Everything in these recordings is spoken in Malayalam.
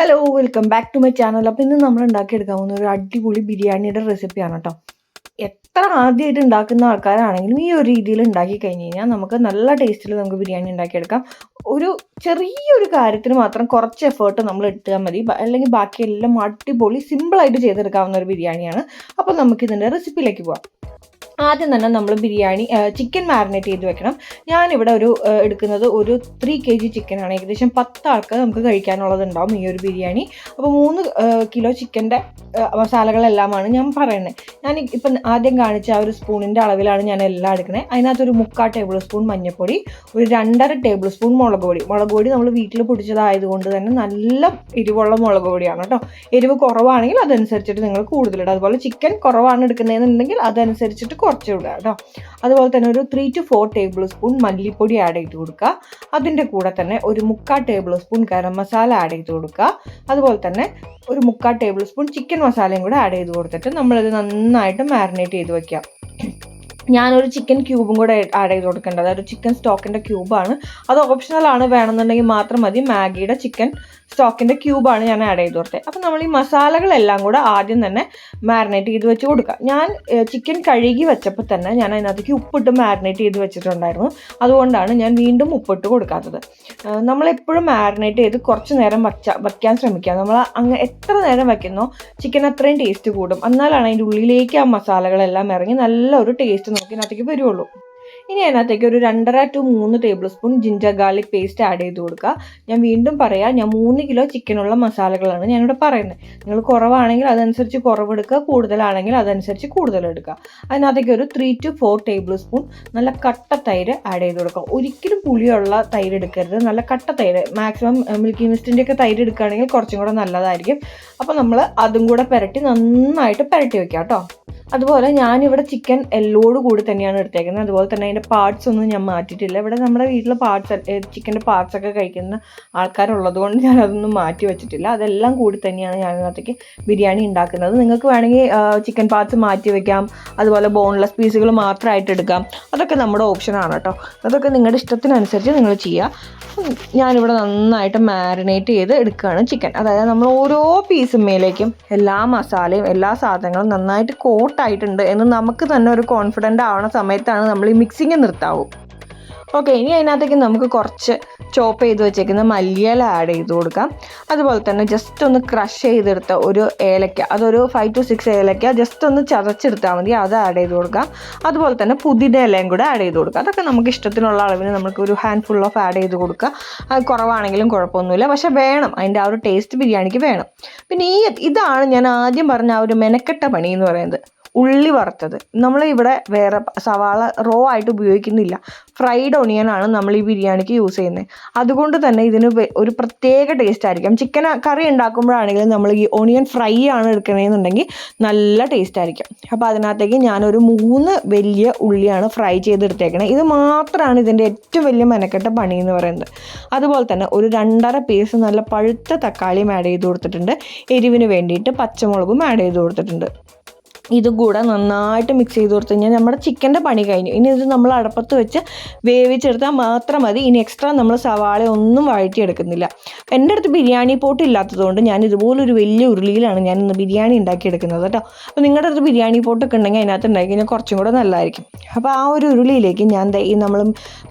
Hello welcome back to my channel അപ്പോൾ ഇന്ന് നമ്മൾ ഉണ്ടാക്കിയെടുക്കാൻ പോകുന്ന ഒരു അടിപൊളി ബിരിയാണിയുടെ റെസിപ്പിയാണ് കേട്ടോ എത്ര ആദ്യമായിട്ട് ഉണ്ടാക്കുന്ന ആൾക്കാരാണെങ്കിലും ഈ ഒരു രീതിയിൽ ഉണ്ടാക്കി കഴിഞ്ഞ് കഴിഞ്ഞാൽ നമുക്ക് നല്ല ടേസ്റ്റിൽ നമുക്ക് ബിരിയാണി ഉണ്ടാക്കിയെടുക്കാം. ഒരു ചെറിയൊരു കാര്യത്തിന് മാത്രം കുറച്ച് എഫേർട്ട് നമ്മൾ എടുത്താൽ മതി. അല്ലെങ്കിൽ ബാക്കിയെല്ലാം അടിപൊളി സിമ്പിളായിട്ട് ചെയ്തെടുക്കാവുന്ന ഒരു ബിരിയാണിയാണ്. അപ്പോൾ നമുക്കിതിന്റെ റെസിപ്പിയിലേക്ക് പോവാം. ആദ്യം തന്നെ നമ്മൾ ബിരിയാണി ചിക്കൻ മാരിനേറ്റ് ചെയ്ത് വെക്കണം. ഞാനിവിടെ ഒരു എടുക്കുന്നത് ഒരു ത്രീ കെ ജി ചിക്കനാണ് ഏകദേശം പത്ത് ആൾക്ക് നമുക്ക് കഴിക്കാനുള്ളത് ഉണ്ടാവും ഈ ഒരു ബിരിയാണി. അപ്പോൾ മൂന്ന് കിലോ ചിക്കന്റെ മസാലകളെല്ലാമാണ് ഞാൻ പറയുന്നത്. ഞാൻ ഇപ്പം ആദ്യം കാണിച്ച ആ ഒരു സ്പൂണിന്റെ അളവിലാണ് ഞാൻ എല്ലാം എടുക്കുന്നത്. അതിനകത്തൊരു മുക്കാൽ ടേബിൾ സ്പൂൺ മഞ്ഞൾപ്പൊടി ഒരു രണ്ടര ടേബിൾ സ്പൂൺ മുളക് പൊടി. മുളക് പൊടി നമ്മൾ വീട്ടിൽ പൊടിച്ചതായതുകൊണ്ട് തന്നെ നല്ല എരിവുള്ള മുളക് പൊടിയാണ് കേട്ടോ. എരിവ് കുറവാണെങ്കിൽ അതനുസരിച്ചിട്ട് നിങ്ങൾ കൂടുതലിടും അതുപോലെ ചിക്കൻ കുറവാണ് എടുക്കുന്നതെന്നുണ്ടെങ്കിൽ അതനുസരിച്ചിട്ട് കുറച്ച് ഇടുക കേട്ടോ അതുപോലെ തന്നെ ഒരു three to four tablespoon മല്ലിപ്പൊടി ആഡ് ചെയ്ത് കൊടുക്കുക. അതിന്റെ കൂടെ തന്നെ ഒരു മുക്കാൽ tablespoon garam masala add ചെയ്ത് കൊടുക്കുക. അതുപോലെ തന്നെ ഒരു മുക്കാൽ ടേബിൾ സ്പൂൺ ചിക്കൻ മസാലയും കൂടെ ആഡ് ചെയ്ത് കൊടുത്തിട്ട് നമ്മളിത് നന്നായിട്ട് മാരിനേറ്റ് ചെയ്ത് വെക്കുക. ഞാനൊരു ചിക്കൻ ക്യൂബും കൂടെ ആഡ് ചെയ്ത് കൊടുക്കേണ്ടത്. അതൊരു ചിക്കൻ സ്റ്റോക്കിന്റെ ക്യൂബാണ് അത് ഓപ്ഷണലാണ് വേണമെന്നുണ്ടെങ്കിൽ മാത്രം മതി. മാഗിയുടെ ചിക്കൻ സ്റ്റോക്കിന്റെ ക്യൂബാണ് ഞാൻ ആഡ് ചെയ്ത് കൊടുത്തത്. അപ്പം നമ്മൾ ഈ മസാലകളെല്ലാം കൂടെ ആദ്യം തന്നെ മാരിനേറ്റ് ചെയ്ത് വെച്ച് കൊടുക്കുക. ഞാൻ ചിക്കൻ കഴുകി വെച്ചപ്പോൾ തന്നെ ഞാൻ അതിനകത്തേക്ക് ഉപ്പിട്ട് മാരിനേറ്റ് ചെയ്ത് വെച്ചിട്ടുണ്ടായിരുന്നു. അതുകൊണ്ടാണ് ഞാൻ വീണ്ടും ഉപ്പിട്ട് കൊടുക്കാത്തത്. നമ്മളെപ്പോഴും മാരിനേറ്റ് ചെയ്ത് കുറച്ച് നേരം വച്ച വയ്ക്കാൻ ശ്രമിക്കുക. നമ്മൾ അങ്ങ് എത്ര നേരം വയ്ക്കുന്നോ ചിക്കൻ അത്രയും ടേസ്റ്റ് കൂടും. എന്നാലാണ് അതിന്റെ ഉള്ളിലേക്ക് ആ മസാലകളെല്ലാം ഇറങ്ങി നല്ലൊരു ടേസ്റ്റ് നമുക്ക് ഇതിനകത്തേക്ക് വരുള്ളൂ. ഇനി അതിനകത്തേക്ക് ഒരു രണ്ടര ടു മൂന്ന് tablespoon ginger garlic paste add ചെയ്ത് കൊടുക്കുക. ഞാൻ വീണ്ടും പറയാം ഞാൻ മൂന്ന് കിലോ ചിക്കനുള്ള മസാലകളാണ് ഞാനിവിടെ പറയുന്നത്. നിങ്ങൾ കുറവാണെങ്കിൽ അതനുസരിച്ച് കുറവെടുക്കുക കൂടുതലാണെങ്കിൽ അതനുസരിച്ച് കൂടുതൽ എടുക്കുക അതിനകത്തേക്ക് ഒരു three to four tablespoon നല്ല കട്ട തൈര് ആഡ് ചെയ്ത് കൊടുക്കുക. ഒരിക്കലും പുളിയുള്ള തൈര് എടുക്കരുത്. നല്ല കട്ട തൈര് മാക്സിമം മിൽക്കി മിസ്റ്റിന്റെ ഒക്കെ തൈര് എടുക്കുകയാണെങ്കിൽ കുറച്ചും കൂടെ നല്ലതായിരിക്കും. അപ്പോൾ നമ്മൾ അതും കൂടെ പുരട്ടി നന്നായിട്ട് പുരട്ടി വെക്കാം കേട്ടോ. അതുപോലെ ഞാനിവിടെ ചിക്കൻ എല്ലോട് കൂടി തന്നെയാണ് എടുത്തേക്കുന്നത്. അതുപോലെ തന്നെ അതിന്റെ പാർട്സ് ഒന്നും ഞാൻ മാറ്റിയിട്ടില്ല. ഇവിടെ നമ്മുടെ വീട്ടിലെ പാർട്സ് ചിക്കന്റെ പാർട്സ് ഒക്കെ കഴിക്കുന്ന ആൾക്കാരുള്ളത് കൊണ്ട് ഞാൻ അതൊന്നും മാറ്റി വെച്ചിട്ടില്ല. അതെല്ലാം കൂടി തന്നെയാണ് ഞാൻ ഇന്നത്തേക്ക് ബിരിയാണി ഉണ്ടാക്കുന്നത്. നിങ്ങൾക്ക് വേണമെങ്കിൽ ചിക്കൻ പാർട്സ് മാറ്റി വെക്കാം. അതുപോലെ ബോൺലെസ് പീസുകൾ മാത്രമായിട്ട് എടുക്കാം. അതൊക്കെ നമ്മുടെ ഓപ്ഷനാണ് കേട്ടോ. അതൊക്കെ നിങ്ങളുടെ ഇഷ്ടത്തിനനുസരിച്ച് നിങ്ങൾ ചെയ്യുക. ഞാനിവിടെ നന്നായിട്ട് മാരിനേറ്റ് ചെയ്ത് എടുക്കുകയാണ് ചിക്കൻ അതായത് നമ്മൾ ഓരോ പീസുമേലേക്കും എല്ലാ മസാലയും എല്ലാ സാധനങ്ങളും നന്നായിട്ട് കോട്ടായിട്ടുണ്ട് എന്ന് നമുക്ക് തന്നെ ഒരു കോൺഫിഡന്റ് ആവണ സമയത്താണ് നമ്മൾ ഈ മിക്സിങ് നിർത്താവൂ. ഓക്കെ ഇനി അതിനകത്തേക്ക് നമുക്ക് കുറച്ച് ചോപ്പ് ചെയ്ത് വെച്ചേക്കുന്ന മല്ലിയില ആഡ് ചെയ്ത് കൊടുക്കാം. അതുപോലെ തന്നെ ജസ്റ്റ് ഒന്ന് ക്രഷ് ചെയ്തെടുത്ത ഒരു ഏലക്ക അതൊരു ഫൈവ് ടു സിക്സ് ഏലക്ക ജസ്റ്റ് ഒന്ന് ചതച്ചെടുത്താൽ മതി അത് ആഡ് ചെയ്ത് കൊടുക്കാം. അതുപോലെ തന്നെ പുതിയ ഇലയും കൂടെ ആഡ് ചെയ്ത് കൊടുക്കാം. അതൊക്കെ നമുക്ക് ഇഷ്ടത്തിനുള്ള അളവിന് നമുക്ക് ഒരു ഹാൻഡ് ഫുൾ ഓഫ് ആഡ് ചെയ്ത് കൊടുക്കുക അത് കുറവാണെങ്കിലും കുഴപ്പമൊന്നുമില്ല പക്ഷെ വേണം അതിന്റെ ആ ഒരു ടേസ്റ്റ് ബിരിയാണിക്ക് വേണം. പിന്നെ ഈ ഇതാണ് ഞാൻ ആദ്യം പറഞ്ഞ ആ ഒരു മെനക്കെട്ട പണി എന്ന് പറയുന്നത്. ഉള്ളി വറുത്തത്. നമ്മൾ ഇവിടെ വേറെ സവാള റോ ആയിട്ട് ഉപയോഗിക്കുന്നില്ല. ഫ്രൈഡ് ഒണിയൻ ആണ് നമ്മൾ ഈ ബിരിയാണിക്ക് യൂസ് ചെയ്യുന്നത് അതുകൊണ്ട് തന്നെ ഇതിന് ഒരു പ്രത്യേക ടേസ്റ്റ് ആയിരിക്കും. ചിക്കൻ കറി ഉണ്ടാക്കുമ്പോഴാണെങ്കിലും നമ്മൾ ഈ ഒണിയൻ ഫ്രൈ ആണ് എടുക്കണമെന്നുണ്ടെങ്കിൽ നല്ല ടേസ്റ്റ് ആയിരിക്കും. അപ്പോൾ അതിനകത്തേക്ക് ഞാനൊരു മൂന്ന് വലിയ ഉള്ളിയാണ് ഫ്രൈ ചെയ്തെടുത്തേക്കണത് ഇത് മാത്രമാണ് ഇതിന്റെ ഏറ്റവും വലിയ മെനക്കെട്ട പണി എന്ന് പറയുന്നത്. അതുപോലെ തന്നെ ഒരു രണ്ടര പീസ് നല്ല പഴുത്ത തക്കാളിയും ആഡ് ചെയ്ത് കൊടുത്തിട്ടുണ്ട്. എരിവിന് വേണ്ടിയിട്ട് പച്ചമുളകും ആഡ് ചെയ്ത് കൊടുത്തിട്ടുണ്ട്. ഇതും കൂടെ നന്നായിട്ട് മിക്സ് ചെയ്ത് കൊടുത്തു കഴിഞ്ഞാൽ നമ്മുടെ ചിക്കന്റെ പണി കഴിഞ്ഞു. ഇനി ഇത് നമ്മൾ അടപ്പത്ത് വെച്ച് വേവിച്ചെടുത്താൽ മാത്രം മതി. ഇനി എക്സ്ട്രാ നമ്മൾ സവാള ഒന്നും വഴറ്റിയെടുക്കുന്നില്ല. എന്റെ അടുത്ത് ബിരിയാണി പോട്ട് ഇല്ലാത്തതുകൊണ്ട് ഞാൻ ഇതുപോലൊരു വലിയ ഉരുളിയിലാണ് ഞാൻ ഇന്ന് ബിരിയാണി ഉണ്ടാക്കിയെടുക്കുന്നത് കേട്ടോ. അപ്പോൾ നിങ്ങളുടെ അടുത്ത് ബിരിയാണി പോട്ടൊക്കെ ഉണ്ടെങ്കിൽ അതിനകത്ത് ഉണ്ടാക്കി കഴിഞ്ഞാൽ കുറച്ചും കൂടെ നല്ലതായിരിക്കും. അപ്പോൾ ആ ഒരു ഉരുളിയിലേക്ക് ഞാൻ ഈ നമ്മൾ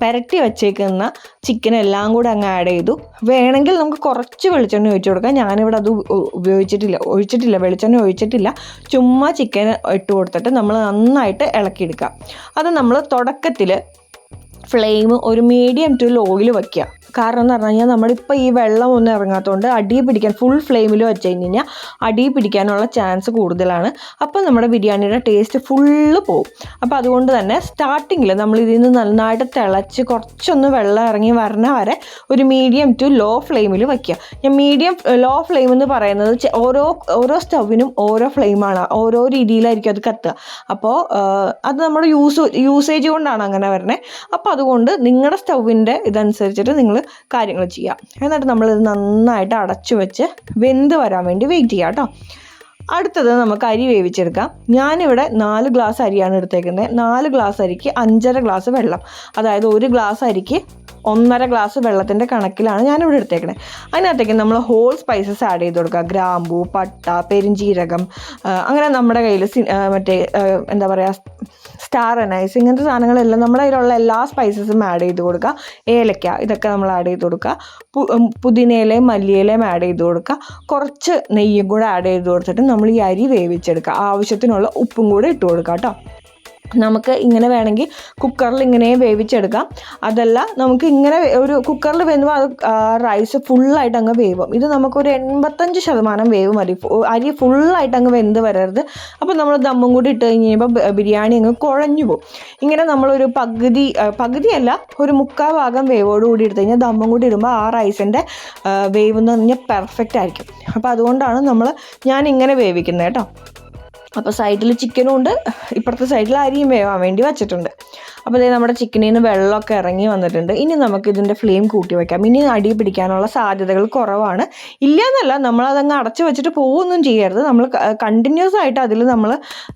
പുരട്ടി വെച്ചേക്കുന്ന ചിക്കൻ എല്ലാം കൂടെ അങ്ങ് ആഡ് ചെയ്തു. വേണമെങ്കിൽ നമുക്ക് കുറച്ച് വെളിച്ചെണ്ണ ഒഴിച്ചു കൊടുക്കാം. ഞാനിവിടെ അത് ഉപയോഗിച്ചിട്ടില്ല. ഒഴിച്ചിട്ടില്ല. വെളിച്ചെണ്ണ ഒഴിച്ചിട്ടില്ല. ചുമ്മാ ചിക്കൻ ഇട്ട് കൊടുത്തിട്ട് നമ്മൾ നന്നായിട്ട് ഇളക്കിയെടുക്കുക. അത് നമ്മൾ തുടക്കത്തിൽ ഫ്ലെയിം ഒരു മീഡിയം ടു ലോയിൽ വയ്ക്കുക കാരണം എന്ന് പറഞ്ഞു കഴിഞ്ഞാൽ നമ്മളിപ്പോൾ ഈ വെള്ളം ഒന്നും ഇറങ്ങാത്തതുകൊണ്ട് അടി പിടിക്കാൻ ഫുൾ ഫ്ലെയിമിൽ വെച്ച് കഴിഞ്ഞ് കഴിഞ്ഞാൽ അടി പിടിക്കാനുള്ള ചാൻസ് കൂടുതലാണ്. അപ്പോൾ നമ്മുടെ ബിരിയാണിയുടെ ടേസ്റ്റ് ഫുള്ള് പോകും അപ്പോൾ അതുകൊണ്ട് തന്നെ സ്റ്റാർട്ടിങ്ങിൽ നമ്മൾ ഇതിൽ നിന്ന് നന്നായിട്ട് തിളച്ച് കുറച്ചൊന്ന് വെള്ളം ഇറങ്ങി വരണ വരെ ഒരു മീഡിയം ടു ലോ ഫ്ലെയിമിൽ വയ്ക്കുക ഞാൻ മീഡിയം ലോ ഫ്ലെയിം എന്ന് പറയുന്നത് ഓരോ ഓരോ സ്റ്റൗവിനും ഓരോ ഫ്ലെയിമാണ് ഓരോ രീതിയിലായിരിക്കും അത് കത്തുക. അപ്പോൾ അത് നമ്മുടെ യൂസ് യൂസേജ് കൊണ്ടാണ് അങ്ങനെ വരണേ. അപ്പോൾ അതുകൊണ്ട് നിങ്ങളുടെ സ്റ്റൗവിന്റെ ഇതനുസരിച്ചിട്ട് നിങ്ങൾ കാര്യങ്ങൾ ചെയ്യാം. എന്നിട്ട് നമ്മളിത് നന്നായിട്ട് അടച്ചു വെച്ച് വെന്ത് വരാൻ വേണ്ടി വെയിറ്റ് ചെയ്യാം കേട്ടോ അടുത്തത് നമുക്ക് അരി വേവിച്ചെടുക്കാം. ഞാനിവിടെ നാല് ഗ്ലാസ് അരിയാണ് എടുത്തേക്കുന്നത് നാല് ഗ്ലാസ് അരിക്ക് അഞ്ചര ഗ്ലാസ് വെള്ളം. അതായത് ഒരു ഗ്ലാസ് അരിക്ക് ഒന്നര ഗ്ലാസ് വെള്ളത്തിന്റെ കണക്കിലാണ് ഞാനിവിടെ എടുത്തേക്കുന്നത് അതിനകത്തേക്ക് നമ്മൾ ഹോൾ സ്പൈസസ് ആഡ് ചെയ്ത് കൊടുക്കുക. ഗ്രാമ്പൂ പട്ട പെരിഞ്ചീരകം അങ്ങനെ നമ്മുടെ കയ്യിൽ മറ്റേ എന്താ പറയുക സ്റ്റാർ അനൈസ് ഇങ്ങനത്തെ സാധനങ്ങളെല്ലാം നമ്മുടെ എല്ലാ സ്പൈസസും ആഡ് ചെയ്ത് കൊടുക്കുക. ഏലക്ക ഇതൊക്കെ നമ്മൾ ആഡ് ചെയ്ത് കൊടുക്കുക. പുതിനയിലയും മല്ലിയിലയും ആഡ് ചെയ്ത് കൊടുക്കുക. കുറച്ച് നെയ്യും കൂടെ ആഡ് ചെയ്ത് കൊടുത്തിട്ട് നമ്മൾ ഈ അരി വേവിച്ചെടുക്കുക. ആവശ്യത്തിനുള്ള ഉപ്പും കൂടെ ഇട്ട് കൊടുക്കുക കേട്ടോ. നമുക്ക് ഇങ്ങനെ വേണമെങ്കിൽ കുക്കറിൽ ഇങ്ങനെ വേവിച്ചെടുക്കാം. അതല്ല നമുക്ക് ഇങ്ങനെ ഒരു കുക്കറിൽ വെന്തുമ്പോൾ അത് റൈസ് ഫുള്ളായിട്ട് അങ്ങ് വേവും. ഇത് നമുക്കൊരു എൺപത്തഞ്ച് ശതമാനം വേവ് മതി അരി ഫുള്ളായിട്ട് അങ്ങ് വെന്ത് വരരുത്. അപ്പോൾ നമ്മൾ ദമ്മും കൂടി ഇട്ട് കഴിഞ്ഞ് ബിരിയാണി അങ്ങ് കുഴഞ്ഞു പോകും ഇങ്ങനെ നമ്മളൊരു പകുതി പകുതിയല്ല ഒരു മുക്കാൽ ഭാഗം വേവോട് കൂടി എടുത്തു കഴിഞ്ഞാൽ ദമ്മും കൂടി ഇടുമ്പോൾ ആ റൈസിന്റെ വേവ് എന്ന് പറഞ്ഞാൽ പെർഫെക്റ്റ് ആയിരിക്കും. അപ്പോൾ അതുകൊണ്ടാണ് നമ്മൾ ഞാൻ ഇങ്ങനെ വേവിക്കുന്നത് കേട്ടോ. അപ്പോൾ സൈഡിൽ ചിക്കനും ഉണ്ട്. ഇപ്പുറത്തെ സൈഡിൽ അരിയും വേവാൻ വേണ്ടി വെച്ചിട്ടുണ്ട്. അപ്പോൾ ഇതേ നമ്മുടെ ചിക്കനിൽ നിന്ന് വെള്ളമൊക്കെ ഇറങ്ങി വന്നിട്ടുണ്ട്. ഇനി നമുക്ക് ഇതിന്റെ ഫ്ലെയിം കൂട്ടി വയ്ക്കാം ഇനി അടി പിടിക്കാനുള്ള സാധ്യതകൾ കുറവാണ്. ഇല്ല എന്നല്ല നമ്മളതങ്ങ് അടച്ചു വെച്ചിട്ട് പോവുകയൊന്നും ചെയ്യരുത്. നമ്മൾ കണ്ടിന്യൂസ് ആയിട്ട് അതിൽ നമ്മൾ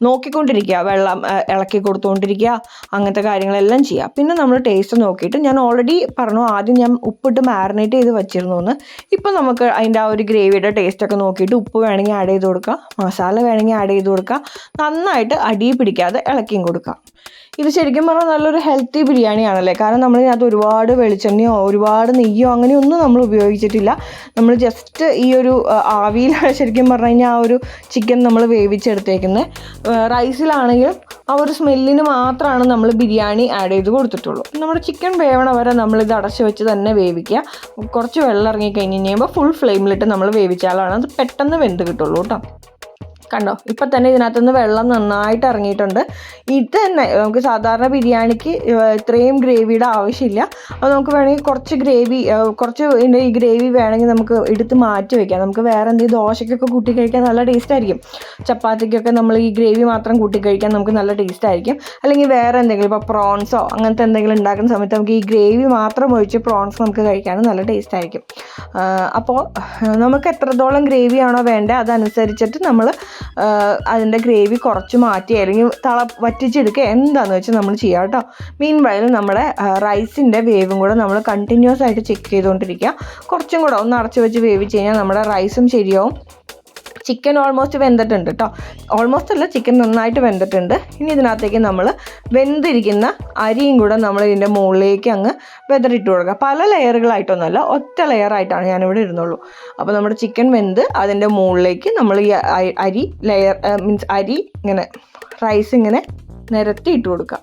നോക്കിക്കൊണ്ടിരിക്കുക. വെള്ളം ഇളക്കി കൊടുത്തുകൊണ്ടിരിക്കുക. അങ്ങനത്തെ കാര്യങ്ങളെല്ലാം ചെയ്യുക. പിന്നെ നമ്മൾ ടേസ്റ്റ് നോക്കിയിട്ട് ഞാൻ ഓൾറെഡി പറഞ്ഞു ആദ്യം ഞാൻ ഉപ്പിട്ട് മാരിനേറ്റ് ചെയ്ത് വെച്ചിരുന്നു എന്ന് ഇപ്പം നമുക്ക് അതിന്റെ ആ ഒരു ഗ്രേവിയുടെ ടേസ്റ്റൊക്കെ നോക്കിയിട്ട് ഉപ്പ് വേണമെങ്കിൽ ആഡ് ചെയ്ത് കൊടുക്കുക മസാല വേണമെങ്കിൽ ആഡ് ചെയ്ത് കൊടുക്കുക നന്നായിട്ട് അടിയിൽ പിടിക്കാതെ ഇളക്കിയും കൊടുക്കുക ഇത് ശരിക്കും പറഞ്ഞാൽ നല്ലൊരു ഹെൽത്തി ബിരിയാണിയാണല്ലേ? കാരണം നമ്മൾ ഇതിനകത്ത് ഒരുപാട് വെളിച്ചെണ്ണയോ ഒരുപാട് നെയ്യോ അങ്ങനെയൊന്നും നമ്മൾ ഉപയോഗിച്ചിട്ടില്ല. നമ്മൾ ജസ്റ്റ് ഈ ഒരു ആവിയിലാണ് ശരിക്കും പറഞ്ഞു കഴിഞ്ഞാൽ ആ ഒരു ചിക്കൻ നമ്മൾ വേവിച്ചെടുത്തേക്കുന്നത് റൈസിലാണെങ്കിലും ആ ഒരു സ്മെല്ലിന് മാത്രമാണ് നമ്മൾ ബിരിയാണി ആഡ് ചെയ്ത് കൊടുത്തിട്ടുള്ളൂ. നമ്മുടെ ചിക്കൻ വേവണ വരെ നമ്മളിത് അടച്ച് വെച്ച് തന്നെ വേവിക്കുക. കുറച്ച് വെള്ളം ഇറങ്ങി കഴിഞ്ഞ് കഴിയുമ്പോൾ ഫുൾ ഫ്ലെയിമിലിട്ട് നമ്മൾ വേവിച്ചാലാണ് അത് പെട്ടെന്ന് വെന്ത് കിട്ടുള്ളൂ കേട്ടോ. കണ്ടോ? ഇപ്പം തന്നെ ഇതിനകത്തുനിന്ന് വെള്ളം നന്നായിട്ട് ഇറങ്ങിയിട്ടുണ്ട്. ഇത് തന്നെ നമുക്ക് സാധാരണ ബിരിയാണിക്ക് ഇത്രയും ഗ്രേവിയുടെ ആവശ്യമില്ല. അപ്പോൾ നമുക്ക് വേണമെങ്കിൽ കുറച്ച് ഗ്രേവി കുറച്ച് ഈ ഗ്രേവി വേണമെങ്കിൽ നമുക്ക് എടുത്ത് മാറ്റി വെക്കാം. നമുക്ക് വേറെ എന്തെങ്കിലും ദോശയ്ക്കൊക്കെ കൂട്ടി കഴിക്കാൻ നല്ല ടേസ്റ്റ് ആയിരിക്കും. ചപ്പാത്തിക്കൊക്കെ നമ്മൾ ഈ ഗ്രേവി മാത്രം കൂട്ടി കഴിക്കാൻ നമുക്ക് നല്ല ടേസ്റ്റ് ആയിരിക്കും. അല്ലെങ്കിൽ വേറെ എന്തെങ്കിലും ഇപ്പോൾ പ്രോൺസോ അങ്ങനത്തെ എന്തെങ്കിലും ഉണ്ടാക്കുന്ന സമയത്ത് നമുക്ക് ഈ ഗ്രേവി മാത്രം ഒഴിച്ച് പ്രോൺസ് നമുക്ക് കഴിക്കാനും നല്ല ടേസ്റ്റ് ആയിരിക്കും. അപ്പോൾ നമുക്ക് എത്രത്തോളം ഗ്രേവിയാണോ വേണ്ടത് അതനുസരിച്ചിട്ട് നമ്മൾ അതിന്റെ ഗ്രേവി കുറച്ച് മാറ്റി അല്ലെങ്കിൽ തള വറ്റിച്ചെടുക്കുക. എന്താണെന്ന് വെച്ചാൽ നമ്മൾ ചെയ്യാം കേട്ടോ. മീൻ വയൽ നമ്മുടെ റൈസിന്റെ വേവും കൂടെ നമ്മൾ കണ്ടിന്യൂസ് ആയിട്ട് ചെക്ക് ചെയ്തുകൊണ്ടിരിക്കുക കുറച്ചും കൂടെ ഒന്ന് അടച്ചു വെച്ച് വേവിച്ച് കഴിഞ്ഞാൽ നമ്മുടെ റൈസും ശരിയാവും. ചിക്കൻ ഓൾമോസ്റ്റ് വെന്തിട്ടുണ്ട് കേട്ടോ ഓൾമോസ്റ്റ് അല്ല ചിക്കൻ നന്നായിട്ട് വെന്തിട്ടുണ്ട്. ഇനി ഇതിനകത്തേക്ക് നമ്മൾ വെന്തിരിക്കുന്ന അരിയും കൂടെ നമ്മൾ ഇതിന്റെ മുകളിലേക്ക് അങ്ങ് വെതറിട്ട് കൊടുക്കുക. പല ലെയറുകളായിട്ടൊന്നുമല്ല ഒറ്റ ലെയറായിട്ടാണ് ഞാനിവിടെ ഇരുന്നുള്ളൂ. അപ്പോൾ നമ്മുടെ ചിക്കൻ വെന്ത് അതിന്റെ മുകളിലേക്ക് നമ്മൾ ഈ അരി ലെയർ മീൻസ് അരി ഇങ്ങനെ റൈസ് ഇങ്ങനെ നിരത്തി ഇട്ട് കൊടുക്കുക.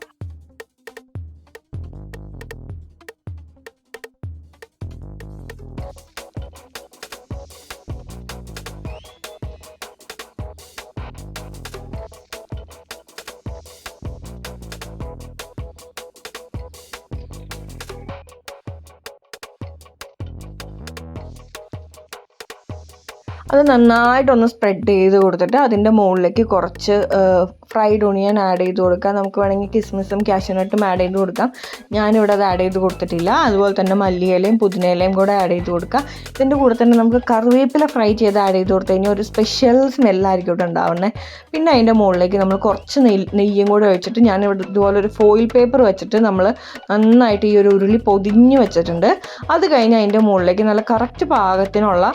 അത് നന്നായിട്ടൊന്ന് സ്പ്രെഡ് ചെയ്ത് കൊടുത്തിട്ട് അതിന്റെ മുകളിലേക്ക് കുറച്ച് ഫ്രൈഡ് ഒണിയൻ ആഡ് ചെയ്ത് കൊടുക്കാം. നമുക്ക് വേണമെങ്കിൽ കിസ്മിസും കാഷ്യൂനട്ടും ആഡ് ചെയ്ത് കൊടുക്കാം. ഞാനിവിടെ അത് ആഡ് ചെയ്ത് കൊടുത്തിട്ടില്ല. അതുപോലെ തന്നെ മല്ലിയിലയും പുതിനയിലയും കൂടെ ആഡ് ചെയ്ത് കൊടുക്കാം. ഇതിന്റെ കൂടെ തന്നെ നമുക്ക് കറിവേപ്പില ഫ്രൈ ചെയ്ത് ആഡ് ചെയ്ത് കൊടുത്തു കഴിഞ്ഞാൽ ഒരു സ്പെഷ്യൽ സ്മെല്ലായിരിക്കും ഇവിടെ ഉണ്ടാവുന്നത് പിന്നെ അതിന്റെ മുകളിലേക്ക് നമ്മൾ കുറച്ച് നെയ് നെയ്യും കൂടെ ഒഴിച്ചിട്ട് ഞാനിവിടെ ഇതുപോലെ ഒരു ഫോയിൽ പേപ്പർ വെച്ചിട്ട് നമ്മൾ നന്നായിട്ട് ഈ ഒരു ഉരുളി പൊതിഞ്ഞ് വെച്ചിട്ടുണ്ട്. അത് കഴിഞ്ഞ് അതിന്റെ മുകളിലേക്ക് നല്ല കറക്റ്റ് പാകത്തിനുള്ള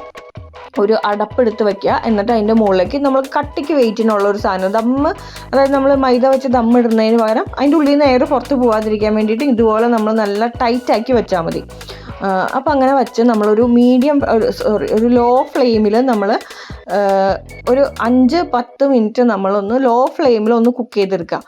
ഒരു അടപ്പെടുത്ത് വെക്കുക. എന്നിട്ട് അതിന്റെ മുകളിലേക്ക് നമ്മൾ കട്ടിക്ക് വെയിറ്റിനുള്ള ഒരു സാധനം. ദമ്മ് അതായത് നമ്മൾ മൈദ വെച്ച് ദമ്മിടുന്നതിന് പകരം അതിന്റെ ഉള്ളിൽ നിന്ന് എയർ പുറത്ത് പോകാതിരിക്കാൻ വേണ്ടിയിട്ട് ഇതുപോലെ നമ്മൾ നല്ല ടൈറ്റാക്കി വെച്ചാൽ മതി. അപ്പം അങ്ങനെ വെച്ച് നമ്മളൊരു മീഡിയം സോറി ഒരു ലോ ഫ്ലെയിമിൽ നമ്മൾ ഒരു അഞ്ച് പത്ത് മിനിറ്റ് നമ്മളൊന്ന് ലോ ഫ്ലെയിമിൽ ഒന്ന് കുക്ക് ചെയ്തെടുക്കുക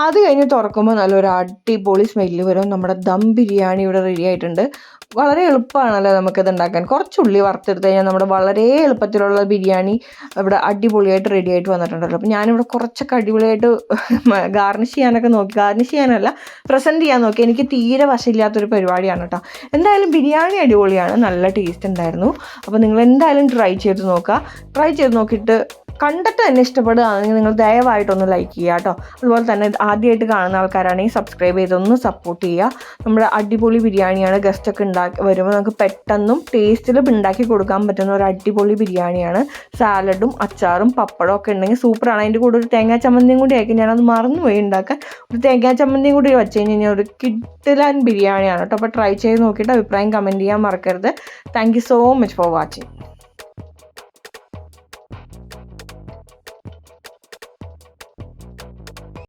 അത് കഴിഞ്ഞ് തുറക്കുമ്പോൾ നല്ലൊരു അടിപൊളി സ്മെല്ല് വരും. നമ്മുടെ ദം ബിരിയാണി ഇവിടെ റെഡി ആയിട്ടുണ്ട്. വളരെ എളുപ്പമാണല്ലോ നമുക്കിത് ഉണ്ടാക്കാൻ. കുറച്ച് ഉള്ളി വറുത്തെടുത്ത് കഴിഞ്ഞാൽ നമ്മുടെ വളരെ എളുപ്പത്തിലുള്ള ബിരിയാണി ഇവിടെ അടിപൊളിയായിട്ട് റെഡി ആയിട്ട് വന്നിട്ടുണ്ടല്ലോ. അപ്പോൾ ഞാനിവിടെ കുറച്ചൊക്കെ അടിപൊളിയായിട്ട് ഗാർണിഷ് ചെയ്യാനൊക്കെ നോക്കി. ഗാർണിഷ് ചെയ്യാനല്ല പ്രസന്റ് ചെയ്യാൻ നോക്കി. എനിക്ക് തീരെ വശമില്ലാത്തൊരു പരിപാടിയാണ് കേട്ടോ. എന്തായാലും ബിരിയാണി അടിപൊളിയാണ്. നല്ല ടേസ്റ്റ് ഉണ്ടായിരുന്നു. അപ്പോൾ നിങ്ങൾ എന്തായാലും ട്രൈ ചെയ്ത് നോക്കുക. ട്രൈ ചെയ്ത് നോക്കിയിട്ട് കണ്ടിട്ട് തന്നെ ഇഷ്ടപ്പെടുകയാണെങ്കിൽ നിങ്ങൾ ദയവായിട്ടൊന്ന് ലൈക്ക് ചെയ്യുക കേട്ടോ. അതുപോലെ തന്നെ ആദ്യമായിട്ട് കാണുന്ന ആൾക്കാരാണെങ്കിൽ സബ്സ്ക്രൈബ് ചെയ്തൊന്ന് സപ്പോർട്ട് ചെയ്യുക. നമ്മുടെ അടിപൊളി ബിരിയാണിയാണ് ഗസ്റ്റൊക്കെ ഉണ്ടാക്കി വരുമ്പോൾ നമുക്ക് പെട്ടെന്നും ടേസ്റ്റിൽ ഉണ്ടാക്കി കൊടുക്കാൻ പറ്റുന്ന ഒരു അടിപൊളി ബിരിയാണിയാണ്. സാലഡും അച്ചാറും പപ്പടവും ഒക്കെ ഉണ്ടെങ്കിൽ സൂപ്പറാണ് അതിന്റെ കൂടെ ഒരു തേങ്ങാ ചമ്മന്തിയും കൂടി ആയിരിക്കും ഞാനത് മറന്നുപോയി ഉണ്ടാക്കാൻ. ഒരു തേങ്ങാ ചമ്മന്തിയും കൂടി വെച്ച് കഴിഞ്ഞ് കഴിഞ്ഞാൽ ഒരു കിട്ടിലാൻ ബിരിയാണിയാണ് കേട്ടോ. അപ്പോൾ ട്രൈ ചെയ്ത് നോക്കിയിട്ട് അഭിപ്രായം കമന്റ് ചെയ്യാൻ മറക്കരുത്. Thank you so much for watching